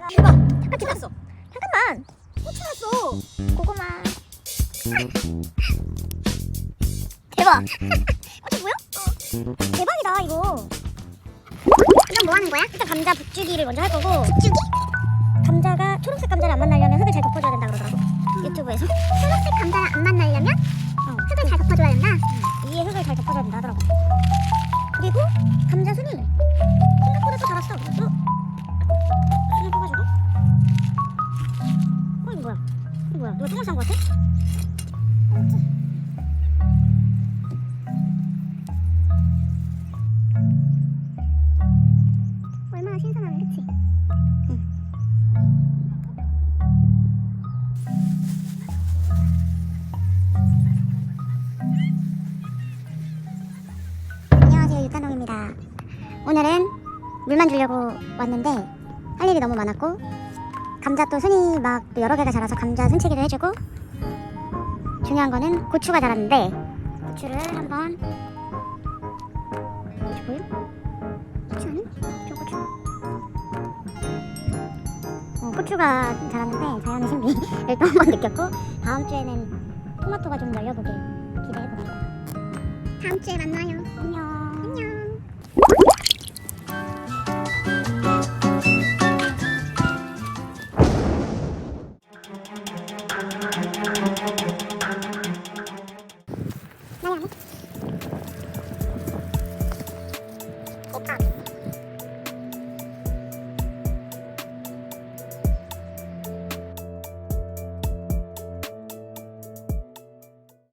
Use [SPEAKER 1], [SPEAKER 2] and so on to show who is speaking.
[SPEAKER 1] 잠깐 지났어 잠깐만.
[SPEAKER 2] 훔쳐놨어.
[SPEAKER 1] 고구마. 대박.
[SPEAKER 2] 고추 보여? 어. 대박이다 이거. 이건 뭐 하는 거야? 일단 감자 북주기를 먼저 할 거고. 북주기? 감자가 초록색 감자를 안 만나려면 흙을 잘 덮어줘야 된다 그러더라고. 유튜브에서. 초록색 감자를 안 만나려면 흙을 잘 덮어줘야 된다. 위에 흙을 잘 덮어줘야 된다 하더라고. 그리고 감자 순이 생각보다 또 자랐어. 그래서 순을 뽑아주고. 어 이거 뭐야? 이거 뭐야? 누가 똥을 싼거 같아? 얼마나 신선하면 그치? 안녕하세요 유탄홍입니다 오늘은 물만 주려고 왔는데 할 일이 너무 많았고 감자 또 순이 막또 여러 개가 자라서 감자 순치기도 해주고 중요한 거는 고추가 자랐는데 고추를 한번 고추 보여? 고추는? 저 고추 어, 고추가 자랐는데 자연의 신비를 또 한 번 느꼈고 다음 주에는 토마토가 좀 열려보길 기대해봅니다 다음 주에 만나요 안녕